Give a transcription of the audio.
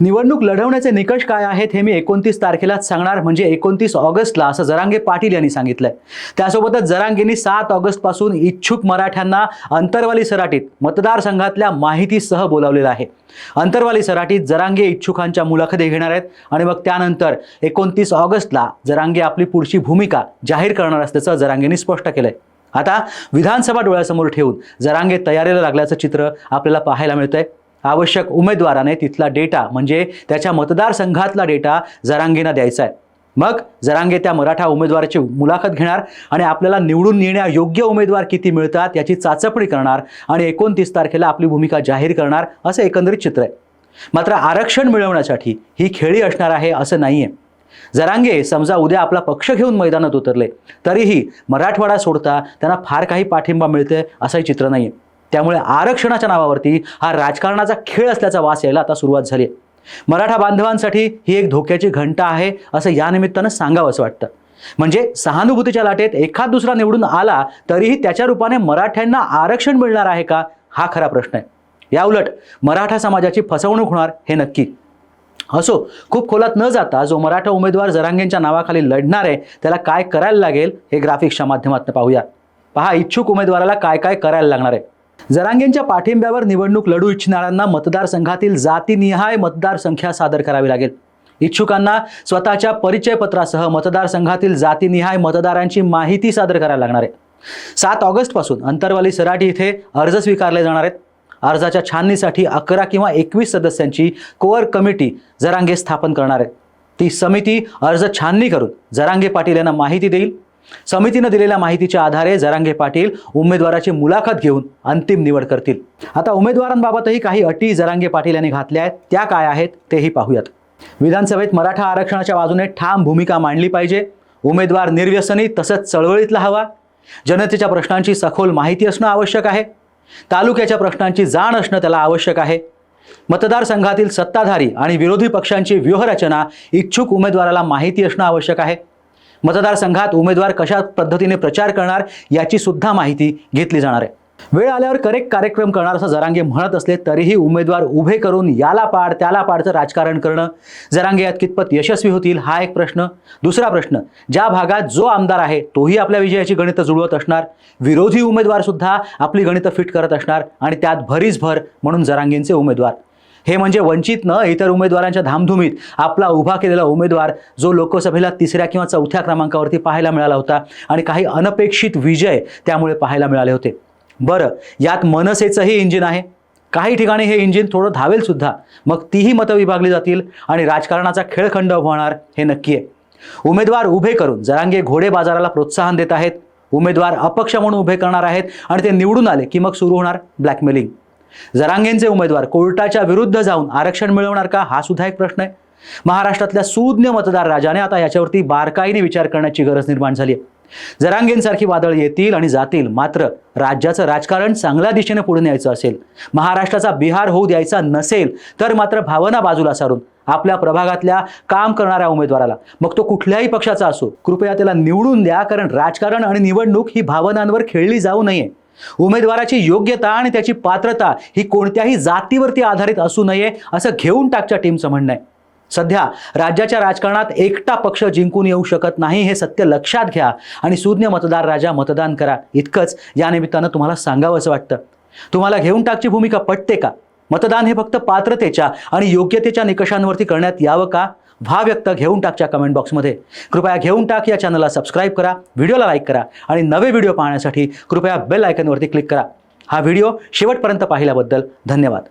निवडणूक लढवण्याचे निकष काय आहेत हे मी एकोणतीस तारखेलाच सांगणार म्हणजे एकोणतीस ऑगस्टला असं जरांगे पाटील यांनी सांगितलंय. त्यासोबतच जरांगेंनी सात ऑगस्टपासून इच्छुक मराठ्यांना अंतरवाली सराटीत मतदारसंघातल्या माहितीसह बोलावलेलं आहे. अंतरवाली सराटीत जरांगे इच्छुकांच्या मुलाखती घेणार आहेत आणि मग त्यानंतर एकोणतीस ऑगस्टला जरांगे आपली पुढची भूमिका जाहीर करणार असल्याचं जरांगेंनी स्पष्ट केलंय. आता विधानसभा डोळ्यासमोर ठेवून जरांगे तयारीला लागल्याचं चित्र आपल्याला पाहायला मिळतंय. आवश्यक उमेदवाराने तिथला डेटा म्हणजे त्याच्या मतदारसंघातला डेटा जरांगेना द्यायचा आहे. मग जरांगे त्या मराठा उमेदवाराची मुलाखत घेणार आणि आपल्याला निवडून येण्यायोग्य उमेदवार किती मिळतात याची चाचपणी करणार आणि एकोणतीस तारखेला आपली भूमिका जाहीर करणार असं एकंदरीत चित्र आहे. मात्र आरक्षण मिळवण्यासाठी ही खेळी असणार आहे असं नाही आहे जरांगे समजा उद्या आपला पक्ष घेऊन मैदानात उतरले तरीही मराठवाडा सोडता त्यांना फार काही पाठिंबा मिळते असंही चित्र नाही आहे त्यामुळे आरक्षणाच्या नावावरती हा राजकारणाचा खेळ असल्याचा वास यायला आता सुरुवात झाली आहे. मराठा बांधवांसाठी ही एक धोक्याची घंटा आहे असं या निमित्तानं सांगावं असं वाटतं. म्हणजे सहानुभूतीच्या लाटेत एखाद दुसरा निवडून आला तरीही त्याच्या रूपाने मराठ्यांना आरक्षण मिळणार आहे का? हा खरा प्रश्न आहे. याउलट मराठा समाजाची फसवणूक होणार हे नक्की. असो खूप खोलात न जाता जो मराठा उमेदवार जरांगेंच्या नावाखाली लढणार आहे त्याला काय करायला लागेल हे ग्राफिक्सच्या माध्यमातून पाहूया. पहा इच्छुक उमेदवाराला काय काय करायला लागणार आहे. जरांगेंच्या पाठिंब्यावर निवडणूक लढू इच्छिणाऱ्यांना मतदारसंघातील जातीनिहाय मतदारसंख्या सादर करावी लागेल. इच्छुकांना स्वतःच्या परिचयपत्रासह मतदारसंघातील जातीनिहाय मतदारांची माहिती सादर करायला लागणार आहे. सात ऑगस्टपासून अंतरवाली सराठी इथे अर्ज स्वीकारले जाणार आहेत. अर्जाच्या छाननीसाठी अकरा किंवा एकवीस सदस्यांची कोअर कमिटी जरांगे स्थापन करणार आहे. ती समिती अर्ज छाननी करून जरांगे पाटील यांना माहिती देईल. समितीनं दिलेल्या माहितीच्या आधारे जरांगे पाटील उमेदवाराची मुलाखत घेऊन अंतिम निवड करतील. आता उमेदवारांबाबतही काही अटी जरांगे पाटील यांनी घातल्या आहेत. त्या काय आहेत तेही पाहूयात. विधानसभेत मराठा आरक्षणाच्या बाजूने ठाम भूमिका मांडली पाहिजे. उमेदवार निर्व्यसनी तसंच चळवळीतला हवा. जनतेच्या प्रश्नांची सखोल माहिती असणं आवश्यक आहे. तालुक्याच्या प्रश्नांची जाण असणं त्याला आवश्यक आहे. मतदारसंघातील सत्ताधारी आणि विरोधी पक्षांची व्यूहरचना इच्छुक उमेदवाराला माहिती असणं आवश्यक आहे. मतदारसंघात उमेदवार कशा पद्धतीने प्रचार करणार याची सुद्धा माहिती घेतली जाणार आहे. वेळ आल्यावर करेक्ट कार्यक्रम करणार असं जरांगे म्हणत असले तरीही उमेदवार उभे करून याला पाड त्याला पाडचं राजकारण करणं जरांगे यात कितपत यशस्वी होतील हा एक प्रश्न. दुसरा प्रश्न ज्या भागात जो आमदार आहे तोही आपल्या विजयाची गणितं जुळवत असणार. विरोधी उमेदवार सुद्धा आपली गणितं फिट करत असणार आणि त्यात भरीच भर म्हणून जरांगेंचे उमेदवार. हे म्हणजे वंचितनं इतर उमेदवारांच्या धामधुमीत आपला उभा केलेला उमेदवार जो लोकसभेला तिसऱ्या किंवा चौथ्या क्रमांकावरती पाहायला मिळाला होता आणि काही अनपेक्षित विजय त्यामुळे पाहायला मिळाले होते. बरं यात मनसेचंही इंजिन आहे. काही ठिकाणी हे इंजिन थोडं धावेल सुद्धा. मग तीही मतं विभागली जातील आणि राजकारणाचा खेळखंड होणार हे नक्की आहे. उमेदवार उभे करून जरांगे घोडे बाजाराला प्रोत्साहन देत आहेत. उमेदवार अपक्ष म्हणून उभे करणार आहेत आणि ते निवडून आले की मग सुरू होणार ब्लॅकमेलिंग जरांगेंचे उमेदवार कोर्टाच्या विरुद्ध जाऊन आरक्षण मिळवणार का? हा सुद्धा एक प्रश्न आहे. महाराष्ट्रातल्या सुज्ञ मतदार राजाने आता याच्यावरती बारकाईने विचार करण्याची गरज निर्माण झाली आहे. जरांगेंसारखी वादळ येतील आणि जातील मात्र राज्याचं राजकारण चांगल्या दिशेने पुढे न्यायचं असेल महाराष्ट्राचा बिहार होऊ द्यायचा नसेल तर मात्र भावना बाजूला सारून आपल्या प्रभागातल्या काम करणाऱ्या उमेदवाराला मग तो कुठल्याही पक्षाचा असो कृपया त्याला निवडून द्या कारण राजकारण आणि निवडणूक ही भावनांवर खेळली जाऊ नये. उमेदवाराची योग्यता आणि त्याची पात्रता ही कोणत्याही जातीवरती आधारित असू नये असं घेऊन टाकच्या टीमचं म्हणणं आहे. सध्या राज्याच्या राजकारणात एकटा पक्ष जिंकून येऊ शकत नाही हे सत्य लक्षात घ्या आणि सुज्ञ मतदार राजा मतदान करा. इतकंच या निमित्तानं तुम्हाला सांगावंसं वाटतं. तुम्हाला घेऊन टाकची भूमिका पटते का? मतदान हे फक्त पात्रतेच्या आणि योग्यतेच्या निकषांवरती करण्यात यावं का? व्हा व्यक्त घेऊन टाकच्या कमेंट बॉक्समध्ये कृपया घेऊन टाक या चॅनलला सबस्क्राईब करा व्हिडिओला लाईक करा आणि नवे व्हिडिओ पाहण्यासाठी कृपया बेल आयकनवरती क्लिक करा. हा व्हिडिओ शेवटपर्यंत पाहिल्याबद्दल धन्यवाद.